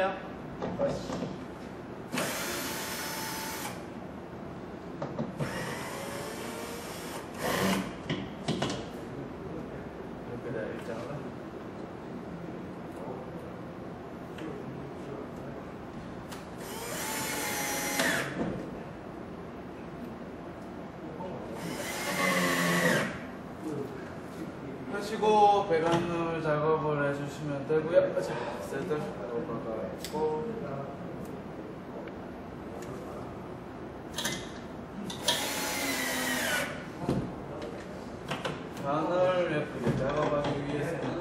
이렇게 되어 있잖아. 하시고 해주시면 되고요. 자, 셋들 넘어가고 관을 예쁘게 작업하기 위해서는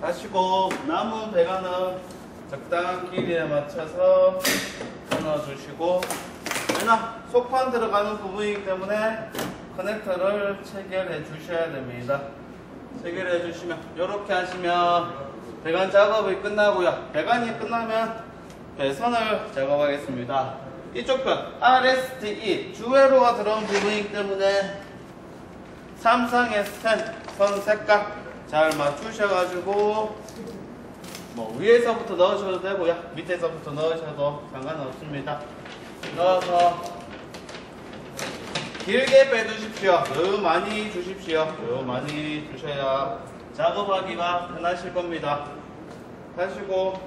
하시고 남은 배관은 적당한 길이에 맞춰서 끊어주시고 왜냐 속판 들어가는 부분이기 때문에 커넥터를 체결해 주셔야 됩니다. 체결해 주시면 이렇게 하시면 배관 작업이 끝나고요. 배관이 끝나면 배선을 작업하겠습니다. 이쪽 편 RSTE 주회로가 들어온 부분이기 때문에 삼성의 스탠 선 색깔 잘 맞추셔가지고 뭐 위에서부터 넣으셔도 되고요 밑에서부터 넣으셔도 상관없습니다. 넣어서 길게 빼주십시오. 너무 많이 주십시오. 너무 많이 주셔야 작업하기가 편하실 겁니다. 하시고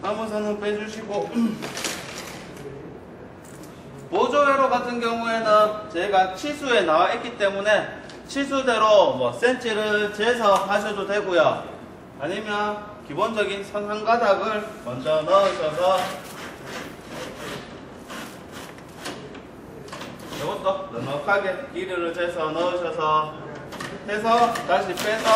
나무선은 빼주시고 보조회로 같은 경우에는 제가 치수에 나와 있기 때문에 치수대로 뭐 센치를 재서 하셔도 되고요. 아니면 기본적인 선 한 가닥을 먼저 넣으셔서 이것도 넉넉하게 길이를 재서 넣으셔서 해서 다시 빼서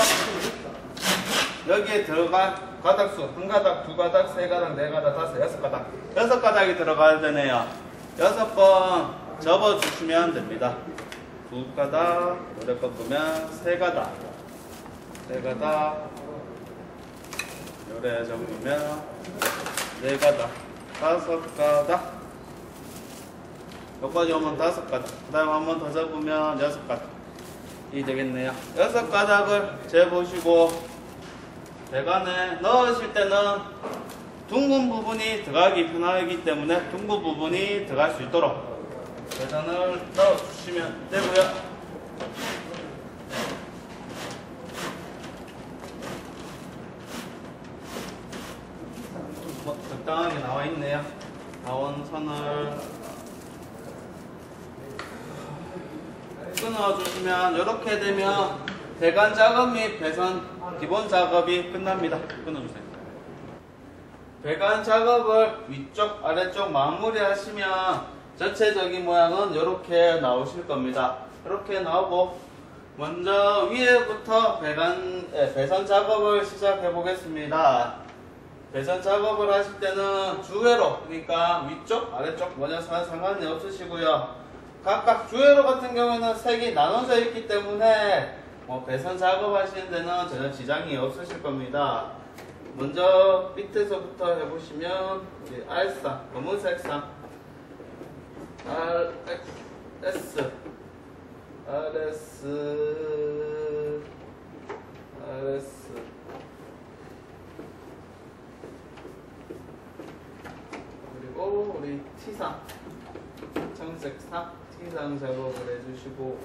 여기에 들어갈 가닥수 한 가닥, 두 가닥, 세 가닥, 네 가닥, 다섯, 여섯 가닥 여섯 가닥이 들어가야 되네요. 여섯 번 접어 주시면 됩니다. 두 가닥, 노래 꺾으면 세 가닥, 세 가닥, 요래 접으면 네 가닥, 다섯 가닥, 여기까지 오면 다섯 가닥, 그 다음에 한번더 접으면 여섯 가닥. 이 되겠네요. 여섯 가닥을 재보시고, 배관에 넣으실 때는 둥근 부분이 들어가기 편하기 때문에 둥근 부분이 들어갈 수 있도록 배선을 넣어주시면 되고요. 뭐 적당하게 나와 있네요. 나온 선을 끊어주시면 이렇게 되면 배관 작업 및 배선 기본 작업이 끝납니다. 끊어주세요. 배관 작업을 위쪽 아래쪽 마무리하시면 전체적인 모양은 이렇게 나오실 겁니다. 이렇게 나오고 먼저 위에부터 배관 예, 배선 작업을 시작해 보겠습니다. 배선 작업을 하실 때는 주회로 그러니까 위쪽 아래쪽 먼저 상관이 없으시고요. 각각 주회로 같은 경우에는 색이 나눠져 있기 때문에 뭐 배선 작업하시는 데는 전혀 지장이 없으실 겁니다. 먼저 밑에서부터 해보시면 우리 R상 검은색 상 R S R S R S 그리고 우리 T상 청색 상 T상 작업을 해주시고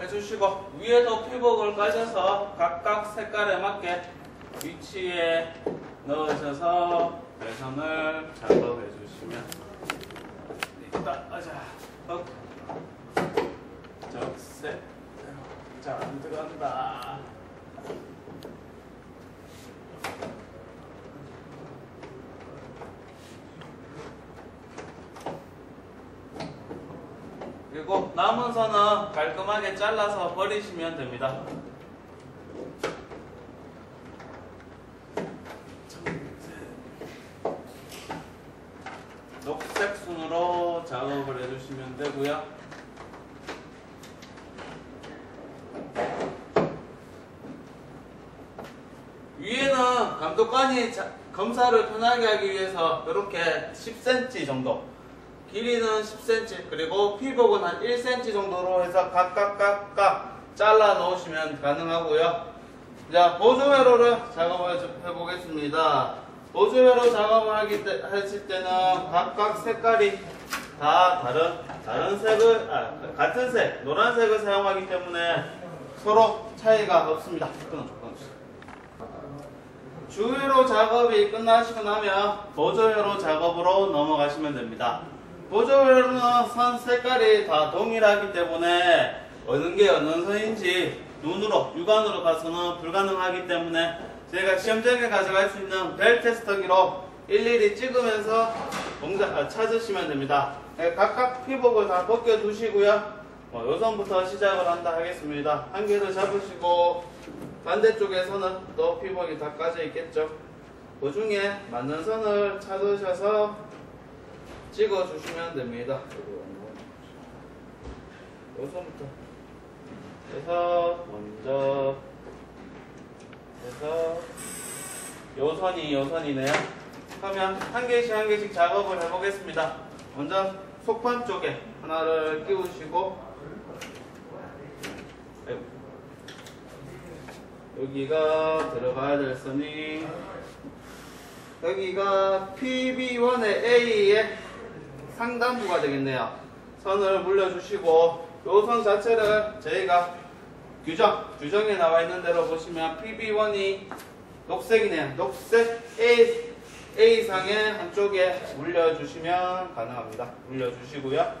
해주시고 위에도 피복을 까셔서 각각 색깔에 맞게 위치에 넣으셔서 배선을 작업해 주시면 있다. 아자. 어 적색 잘안 들어간다 그리고 남은 선은 깔끔하게 잘라서 버리시면 됩니다. 녹색 순으로 작업을 해주시면 되고요. 위에는 감독관이 자- 검사를 편하게 하기 위해서 이렇게 10cm 정도 길이는 10cm 그리고 피복은 한 1cm 정도로 해서 각각각각 잘라 놓으시면 가능하고요 자 보조회로를 작업을 좀 해보겠습니다 보조회로 작업을 하기 때, 하실 때는 각각 색깔이 다 다른 다른 색을 아, 같은 색 노란색을 사용하기 때문에 서로 차이가 없습니다. 주회로 작업이 끝나시고 나면 보조회로 작업으로 넘어가시면 됩니다. 보조회로는 선 색깔이 다 동일하기 때문에 어느 게 어느 선인지 눈으로 육안으로 봐서는 불가능하기 때문에 저희가 시험장에 가져갈 수 있는 벨 테스터기로 일일이 찍으면서 동작 아, 찾으시면 됩니다. 네, 각각 피복을 다 벗겨 두시고요. 뭐 요선부터 시작을 한다 하겠습니다. 한 개를 잡으시고 반대쪽에서는 또 피복이 다 까져 있겠죠. 그 중에 맞는 선을 찾으셔서 찍어 주시면 됩니다. 요 선부터 해서 먼저 해서 요 선이 요 선이네요. 그러면 한 개씩 한 개씩 작업을 해보겠습니다. 먼저 속판 쪽에 하나를 끼우시고. 여기가 들어가야 될 선이 여기가 PB1의 A의 상단부가 되겠네요. 선을 물려주시고 이 선 자체를 저희가 규정, 규정에 나와 있는 대로 보시면 PB1이 녹색이네요. 녹색 A, A상의 한쪽에 물려주시면 가능합니다. 물려주시고요.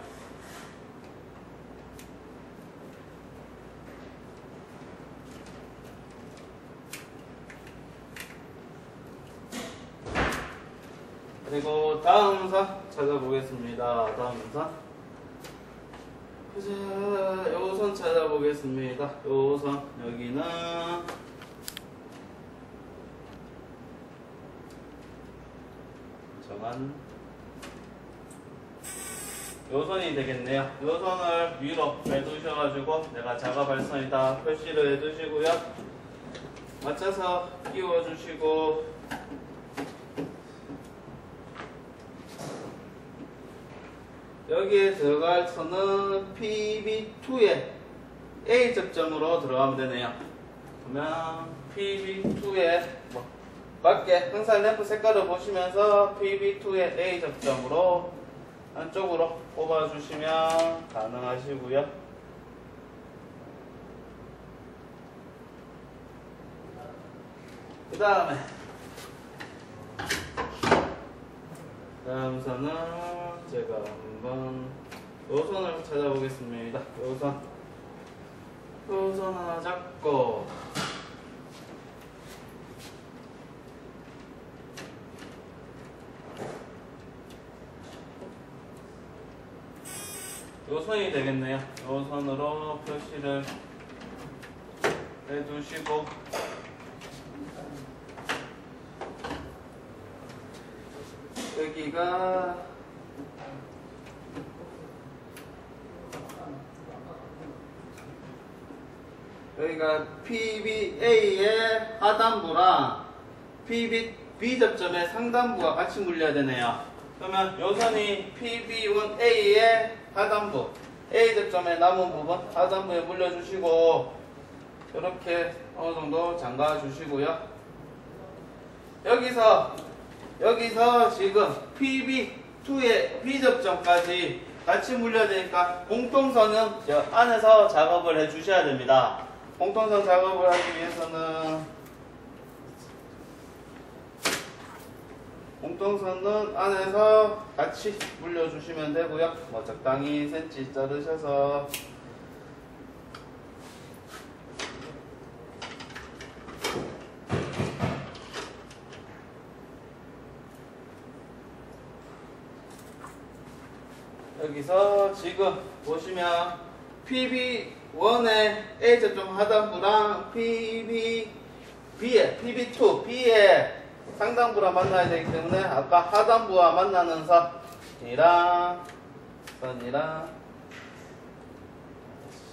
그리고 다음 선 찾아보겠습니다. 다음 선. 자, 요선 찾아보겠습니다. 요선 여기는 정한 요선이 되겠네요. 요선을 위로 빼두셔가지고 내가 작업할 선이다 표시를 해두시고요. 맞춰서 끼워주시고 여기에 들어갈 선은 PB2에 A 접점으로 들어가면 되네요. 그러면 PB2에 뭐 밖에 항상 램프 색깔을 보시면서 PB2의 A 접점으로 안쪽으로 꼽아주시면 가능하시고요. 그 다음에 다음 선은 제가 한번 요선을 찾아보겠습니다. 요선 요선 하나 잡고 요선이 되겠네요. 요선으로 표시를 해두시고 여기가 여기가 PBA의 하단부랑 PB 접점의 상단부가 같이 물려야 되네요. 그러면 요선이 PB1A의 하단부 A 접점의 남은 부분 하단부에 물려주시고 이렇게 어느 정도 잠가 주시고요. 여기서 여기서 지금 PB2의 B 접점까지 같이 물려야 되니까 공통선은 저 안에서 작업을 해 주셔야 됩니다. 공통선 작업을 하기 위해서는 공통선은 안에서 같이 물려주시면 되고요. 뭐 적당히 센치 자르셔서 여기서 지금 보시면 PB1의 A 접종 하단부랑 PB B의 PB2 B의 상단부랑 만나야 되기 때문에 아까 하단부와 만나는 선이랑 선이랑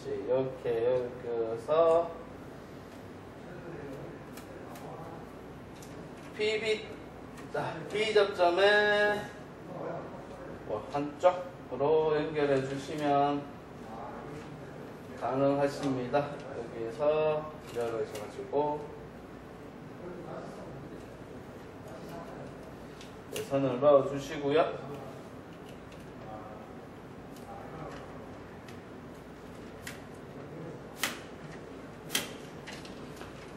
이렇게 여기서 PB 자, B 접점에 뭐 한쪽 으로 연결해 주시면 가능하십니다. 여기에서 열어주셔가지고 네, 선을 넣어 주시고요.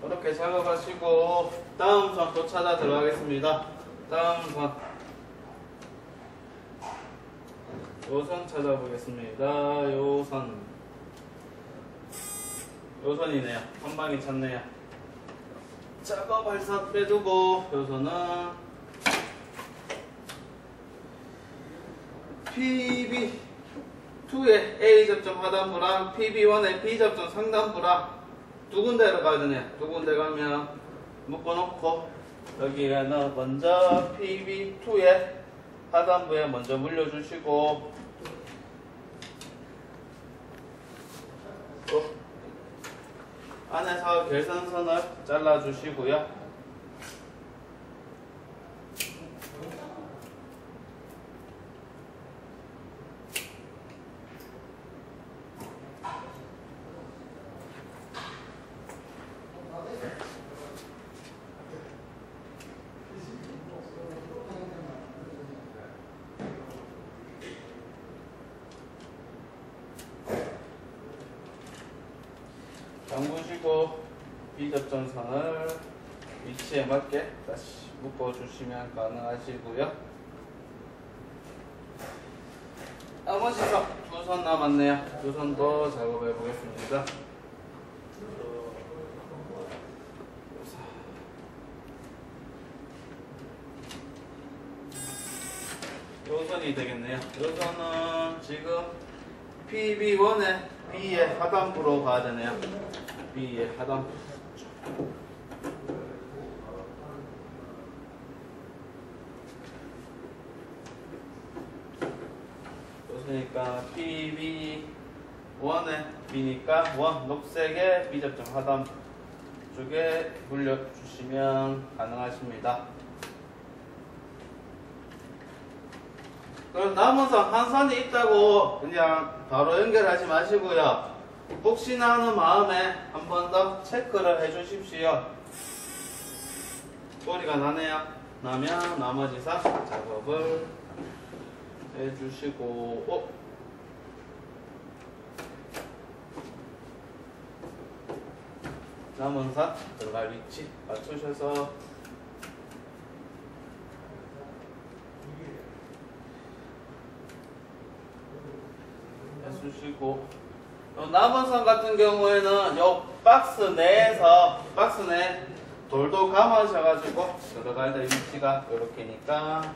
이렇게 작업하시고 다음 선 또 찾아 들어가겠습니다. 다음 선. 요선 찾아보겠습니다. 요선. 요선이네요. 한 방에 찾네요. 작업할 선 빼두고 요선은 PB2의 A 접점 하단부랑 PB1의 B 접점 상단부랑 두 군데로 가야 되네. 두 군데 가면 묶어놓고 여기에는 먼저 PB2의 하단부에 먼저 물려주시고 안에서 결선선을 잘라주시고요. 잠 그시고 비접전선을 위치에 맞게 다시 묶어주시면 가능하시고요. 나머지 두 선 남았네요. 두 선도 작업해 보겠습니다. 요 선이 되겠네요. 요 선은 지금 PB1의 B의 하단부로 가야 되네요. B의 하단부. 그러니까 PB1의 B니까 1 녹색의 B 접점 하단 쪽에 물려주시면 가능하십니다. 그럼 남은 선, 한 선이 있다고 그냥 바로 연결하지 마시고요. 혹시나 하는 마음에 한 번 더 체크를 해 주십시오. 소리가 나네요. 나면 나머지 선 작업을 해 주시고, 어? 남은 선 들어갈 위치 맞추셔서 해주시고 또 남은 선 같은 경우에는 요 박스 내에서 박스 내 돌도 감아셔가지고 들어갈 때 위치가 이렇게니까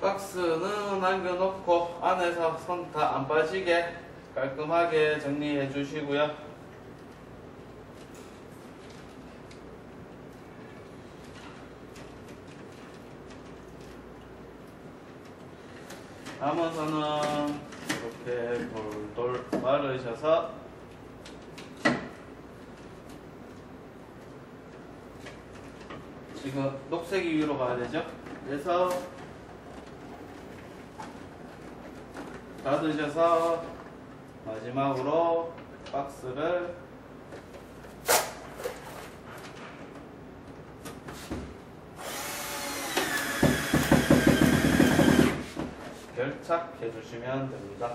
박스는 남겨놓고 안에서 손다안 빠지게 깔끔하게 정리해 주시고요. 남은 선은 이렇게 돌돌 마르셔서 지금 녹색이 위로 가야 되죠? 그래서 닫으셔서 마지막으로 박스를 장착해 주시면 됩니다.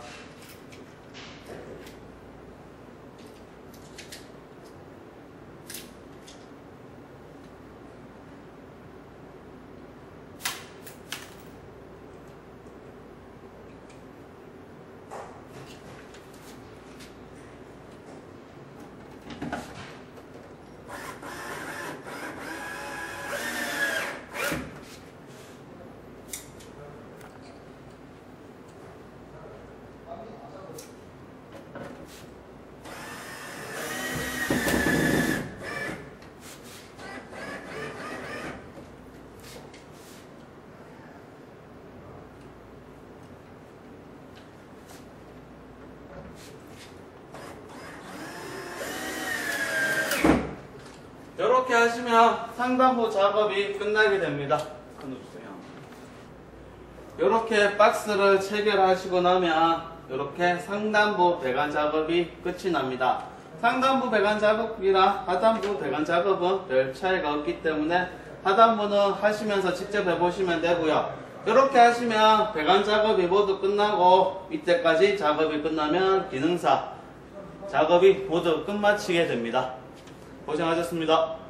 이렇게 하시면 상단부 작업이 끝나게 됩니다. 끊어주세요. 이렇게 박스를 체결하시고 나면 이렇게 상단부 배관 작업이 끝이 납니다. 상단부 배관 작업이랑 하단부 배관 작업은 별 차이가 없기 때문에 하단부는 하시면서 직접 해보시면 되고요. 이렇게 하시면 배관 작업이 모두 끝나고 이때까지 작업이 끝나면 기능사 작업이 모두 끝마치게 됩니다. 고생하셨습니다.